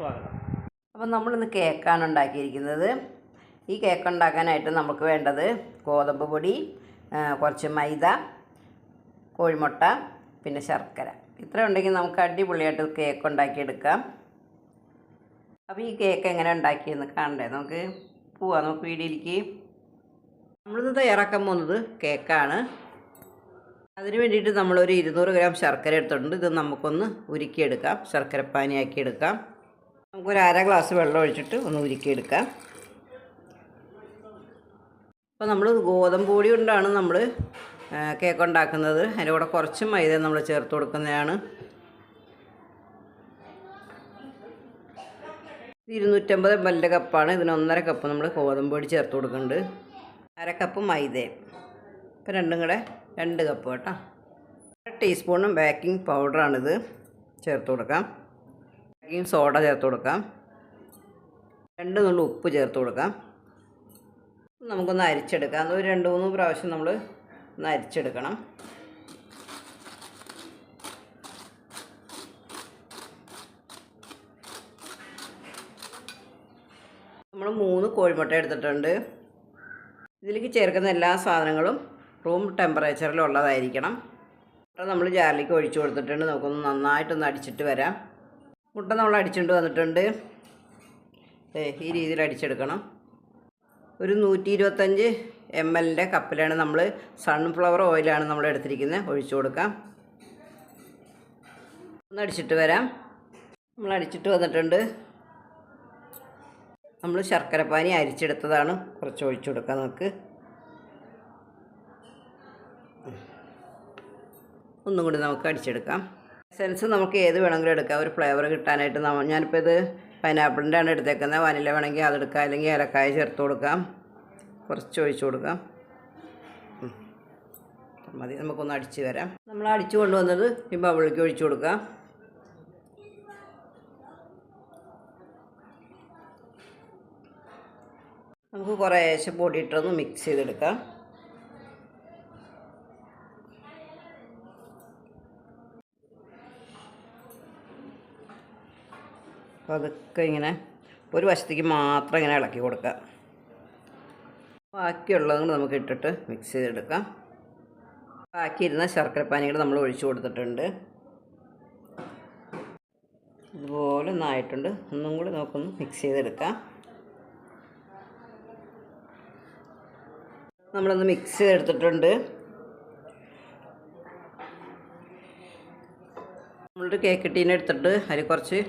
സ്വാഗതം. അപ്പം നമ്മളിന്ന് കേക്കാണ് ഉണ്ടാക്കിയിരിക്കുന്നത്. ഈ കേക്ക് ഉണ്ടാക്കാനായിട്ട് നമുക്ക് വേണ്ടത് ഗോതമ്പ് പൊടി കുറച്ച് മൈദ കോഴിമുട്ട പിന്നെ ശർക്കര. ഇത്ര ഉണ്ടെങ്കിൽ നമുക്ക് അടിപൊളിയായിട്ട് കേക്ക് ഉണ്ടാക്കിയെടുക്കാം. അപ്പോൾ ഈ കേക്ക് എങ്ങനെ ഉണ്ടാക്കിയെന്ന് കാണണ്ടേ? നമുക്ക് പോവാം. നമുക്ക് വീഡിയോയിലേക്ക്. നമ്മളിന്ന് തയ്യാറാക്കാൻ പോകുന്നത് കേക്കാണ്. അതിന് വേണ്ടിയിട്ട് നമ്മളൊരു ഇരുന്നൂറ് ഗ്രാം ശർക്കര എടുത്തിട്ടുണ്ട്. ഇത് നമുക്കൊന്ന് ഉരുക്കിയെടുക്കാം. ശർക്കര പാനിയാക്കി എടുക്കാം നമുക്കൊരു അര ഗ്ലാസ് വെള്ളം ഒഴിച്ചിട്ട് ഒന്ന് ഉരുക്കിയെടുക്കാം. അപ്പോൾ നമ്മൾ ഗോതമ്പ് പൊടി കൊണ്ടാണ് നമ്മൾ കേക്ക് ഉണ്ടാക്കുന്നത്. അതിന്റെ കൂടെ കുറച്ച് മൈദ നമ്മൾ ചേർത്ത് കൊടുക്കുന്നതാണ്. ഇരുന്നൂറ്റമ്പത് എം കപ്പാണ്. ഇതിന് ഒന്നര കപ്പ് നമ്മൾ ഗോതമ്പ് പൊടി ചേർത്ത് കൊടുക്കുന്നുണ്ട്. അര കപ്പ് മൈദയും ഇപ്പം രണ്ടും കൂടെ രണ്ട് കപ്പ് കേട്ടോ. ടീസ്പൂണും ബേക്കിംഗ് പൗഡറാണിത് ചേർത്ത് കൊടുക്കാം. ബേക്കിംഗ് സോഡ ചേർത്ത് കൊടുക്കാം. രണ്ട് നുള്ളി ഉപ്പ് ചേർത്ത് കൊടുക്കാം. നമുക്കൊന്ന് അരിച്ചെടുക്കാം. അത് രണ്ട് മൂന്ന് പ്രാവശ്യം നമ്മൾ ഒന്ന് അരിച്ചെടുക്കണം. നമ്മൾ മൂന്ന് കോഴിമുട്ട എടുത്തിട്ടുണ്ട്. ഇതിലേക്ക് ചേർക്കുന്ന എല്ലാ സാധനങ്ങളും റൂം ടെമ്പറേച്ചറിലുള്ളതായിരിക്കണം നമ്മൾ ജാറിലേക്ക് ഒഴിച്ചു കൊടുത്തിട്ടുണ്ട്. നമുക്കൊന്ന് നന്നായിട്ടൊന്ന് അടിച്ചിട്ട് വരാം. മുട്ട നമ്മൾ അടിച്ചുകൊണ്ട് വന്നിട്ടുണ്ട്. ഈ രീതിയിൽ അടിച്ചെടുക്കണം. ഒരു നൂറ്റി ഇരുപത്തഞ്ച് എം എല്ലിന്റെ കപ്പിലാണ് നമ്മൾ സൺഫ്ലവർ ഓയിലാണ് നമ്മൾ എടുത്തിരിക്കുന്നത്. ഒഴിച്ചു കൊടുക്കാം. ഒന്ന് അടിച്ചിട്ട് വരാം. നമ്മൾ അടിച്ചിട്ട് വന്നിട്ടുണ്ട്. നമ്മൾ ശർക്കരപ്പാനി അരിച്ചെടുത്തതാണ്. കുറച്ച് ഒഴിച്ചു കൊടുക്കാം നമുക്ക്. ഒന്നും കൂടി നമുക്ക് അടിച്ചെടുക്കാം. എസൻസ് നമുക്ക് ഏത് വേണമെങ്കിലും എടുക്കാം. ഒരു ഫ്ലേവർ കിട്ടാനായിട്ട് നമ്മൾ ഞാനിപ്പോൾ ഇത് പൈനാപ്പിളിന്റെ ആണ് എടുത്തേക്കുന്നത്. വനില വേണമെങ്കിൽ അതെടുക്കാം അല്ലെങ്കിൽ ഏലക്കായ ചേർത്ത് കൊടുക്കാം. കുറച്ച് ഒഴിച്ചു കൊടുക്കാം. മതി. നമുക്കൊന്ന് അടിച്ച് വരാം. നമ്മൾ അടിച്ചു കൊണ്ടുവന്നത് ഈ ബബിളിക്ക് ഒഴിച്ചു കൊടുക്കാം. നമുക്ക് കുറേശ്ശെ പൊടിയിട്ടൊന്ന് മിക്സ് ചെയ്തെടുക്കാം. അപ്പോൾ അതൊക്കെ ഇങ്ങനെ ഒരു വശത്തേക്ക് മാത്രം ഇങ്ങനെ ഇളക്കി കൊടുക്കുക. ബാക്കിയുള്ളതും കൂടെ നമുക്ക് ഇട്ടിട്ട് മിക്സ് ചെയ്തെടുക്കാം. ബാക്കിയിരുന്ന ശർക്കരപ്പാനികൾ നമ്മൾ ഒഴിച്ചു കൊടുത്തിട്ടുണ്ട്. ഇതുപോലെ ഒന്നായിട്ടുണ്ട് ഒന്നും കൂടി നമുക്കൊന്ന് മിക്സ് ചെയ്തെടുക്കാം. നമ്മളൊന്ന് മിക്സ് ചെയ്തെടുത്തിട്ടുണ്ട്. നമ്മളൊരു കേക്ക് ടീനെടുത്തിട്ട് അതിൽ കുറച്ച്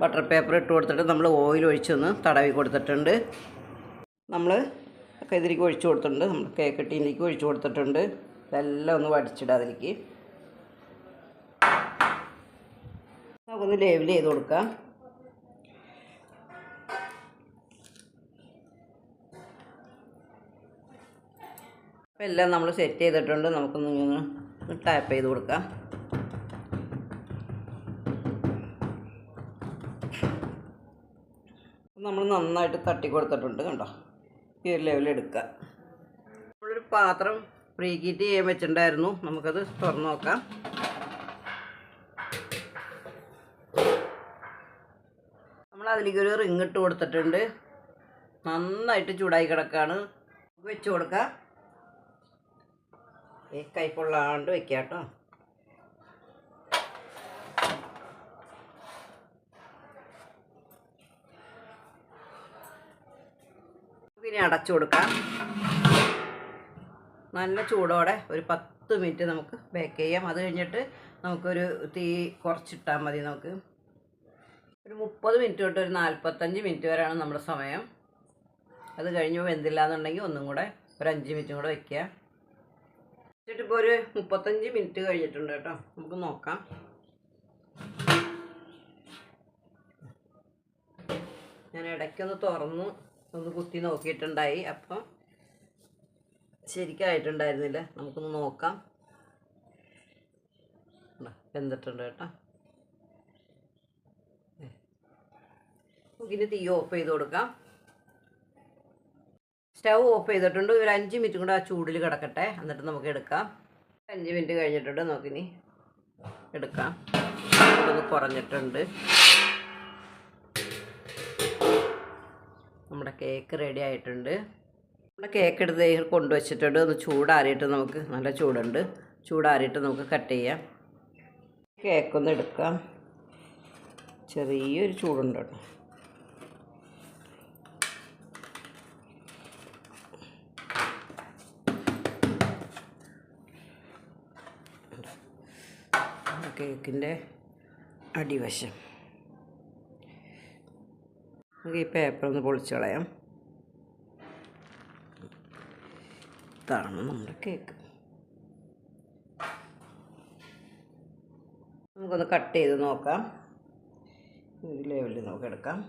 ബട്ടർ പേപ്പർ ഇട്ട് കൊടുത്തിട്ട് നമ്മൾ ഓയിൽ ഒഴിച്ചൊന്ന് തടവി കൊടുത്തിട്ടുണ്ട്. നമ്മൾ ഒക്കെ ഇതിലേക്ക് ഒഴിച്ചു കൊടുത്തിട്ടുണ്ട്. നമ്മൾ കേക്ക് ടീനിലേക്ക് ഒഴിച്ചു കൊടുത്തിട്ടുണ്ട്. ഇതെല്ലാം ഒന്ന് വടിച്ചിടുക അതിലേക്ക് നമുക്കൊന്ന് ലേബിൾ ചെയ്ത് കൊടുക്കാം. അപ്പോൾ എല്ലാം നമ്മൾ സെറ്റ് ചെയ്തിട്ടുണ്ട്. നമുക്കൊന്ന് ടാപ്പ് ചെയ്ത് കൊടുക്കാം. നമ്മൾ നന്നായിട്ട് തട്ടി കൊടുത്തിട്ടുണ്ട് കണ്ടോ? ഈ ഒരു ലെവലിൽ എടുക്കുക. നമ്മളൊരു പാത്രം പ്രീഹീറ്റ് ചെയ്യാൻ വെച്ചിട്ടുണ്ടായിരുന്നു. നമുക്കത് തുറന്ന് നോക്കാം. നമ്മൾ അതിലേക്ക് ഒരു റിങ് ഇട്ട് കൊടുത്തിട്ടുണ്ട്. നന്നായിട്ട് ചൂടായി കിടക്കാണ്. വെച്ച് കൊടുക്കാം. ഈ കൈപ്പുള്ളാണ്ട് പൊള്ളാണ്ട് വെക്കാം കേട്ടോ. ഇനി അടച്ചു കൊടുക്കാം. നല്ല ചൂടോടെ ഒരു പത്ത് മിനിറ്റ് നമുക്ക് ബേക്ക് ചെയ്യാം. അത് കഴിഞ്ഞിട്ട് നമുക്കൊരു തീ കുറച്ചിട്ടാൽ മതി നമുക്ക്. ഒരു മുപ്പത് മിനിറ്റ് തൊട്ട് ഒരു നാൽപ്പത്തഞ്ച് മിനിറ്റ് വരെയാണ് നമ്മുടെ സമയം. അത് കഴിഞ്ഞ് വെന്തില്ല എന്നുണ്ടെങ്കിൽ ഒന്നും കൂടെ ഒരു അഞ്ച് മിനിറ്റും കൂടെ വയ്ക്കുക വെച്ചിട്ടിപ്പോൾ ഒരു മുപ്പത്തഞ്ച് മിനിറ്റ് കഴിഞ്ഞിട്ടുണ്ട് കേട്ടോ. നമുക്ക് നോക്കാം. ഞാൻ ഇടയ്ക്കൊന്ന് തുറന്ന് ഒന്ന് കുത്തി നോക്കിയിട്ടുണ്ടായി. അപ്പം ശരിക്കായിട്ടുണ്ടായിരുന്നില്ല. നമുക്കൊന്ന് നോക്കാം. എന്തിട്ടുണ്ട് കേട്ടോ. നമുക്കിനി തീ ഓഫ് ചെയ്ത് കൊടുക്കാം. സ്റ്റവ് ഓഫ് ചെയ്തിട്ടുണ്ട്. ഒരു അഞ്ച് മിനിറ്റ് കൂടെ ആ ചൂടിൽ കിടക്കട്ടെ. എന്നിട്ട് നമുക്ക് എടുക്കാം. അഞ്ച് മിനിറ്റ് കഴിഞ്ഞിട്ടുണ്ട്. നമുക്കിനി എടുക്കാം. കുറഞ്ഞിട്ടുണ്ട്. നമ്മുടെ കേക്ക് റെഡി ആയിട്ടുണ്ട്. നമ്മുടെ കേക്ക് എടുത്ത് കൊണ്ടുവച്ചിട്ടുണ്ട്. ഒന്ന് ചൂടാറിയിട്ട് നമുക്ക് നല്ല ചൂടുണ്ട്. ചൂടാറിയിട്ട് നമുക്ക് കട്ട് ചെയ്യാം. കേക്കൊന്ന് എടുക്കാം. ചെറിയൊരു ചൂടുണ്ട് കേട്ടോ. കേക്കിന്റെ അടിവശം. നമുക്ക് ഈ പേപ്പർ ഒന്ന് പൊളിച്ച് കളയാം. ഇതാണ് നമ്മുടെ കേക്ക് നമുക്കൊന്ന് കട്ട് ചെയ്ത് നോക്കാം. ഈ ലെവലിൽ നമുക്ക് എടുക്കാം.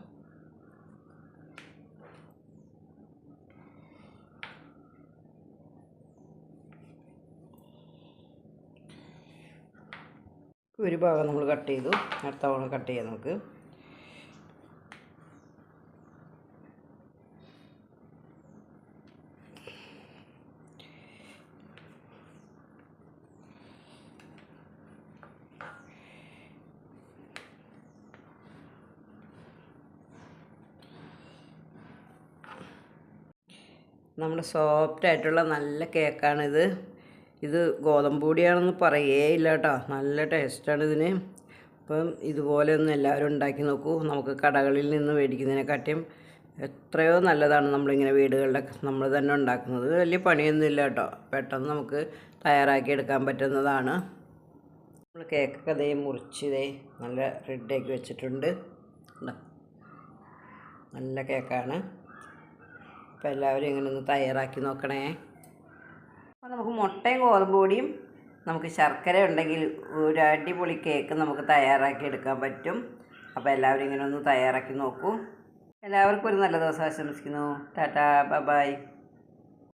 ഒരു ഭാഗം നമ്മൾ കട്ട് ചെയ്തു. അടുത്ത ഭാഗം കട്ട് ചെയ്യാം നമുക്ക്. നമ്മുടെ സോഫ്റ്റ് ആയിട്ടുള്ള നല്ല കേക്കാണിത് ഇത് ഗോതമ്പ് പൊടിയാണെന്ന് പറയേ ഇല്ല കേട്ടോ നല്ല ടേസ്റ്റാണ് ഇതിന്. അപ്പം ഇതുപോലെ ഒന്ന് എല്ലാവരും ഉണ്ടാക്കി നോക്കൂ. നമുക്ക് കടകളിൽ നിന്ന് മേടിക്കുന്നതിനെക്കാട്ടിയും എത്രയോ നല്ലതാണ് നമ്മളിങ്ങനെ വീടുകളിലൊക്കെ നമ്മൾ തന്നെ ഉണ്ടാക്കുന്നത്. ഇത് വലിയ പണിയൊന്നുമില്ല കേട്ടോ പെട്ടെന്ന് നമുക്ക് തയ്യാറാക്കി എടുക്കാൻ പറ്റുന്നതാണ്. നമ്മൾ കേക്കൊക്കെ ദേ മുറിച്ച് നല്ല റെഡിയാക്കി വെച്ചിട്ടുണ്ട്? നല്ല കേക്കാണ് അപ്പോൾ എല്ലാവരും ഇങ്ങനെ ഒന്ന് തയ്യാറാക്കി നോക്കണേ. അപ്പോൾ നമുക്ക് മുട്ടയും ഗോതമ്പ് പൊടിയും നമുക്ക് ശർക്കര ഉണ്ടെങ്കിൽ ഒരു അടിപൊളി കേക്ക് നമുക്ക് തയ്യാറാക്കി എടുക്കാൻ പറ്റും. അപ്പോൾ എല്ലാവരും ഇങ്ങനെ ഒന്ന് തയ്യാറാക്കി നോക്കൂ. എല്ലാവർക്കും ഒരു നല്ല ദിവസം ആശംസിക്കുന്നു. Tata bye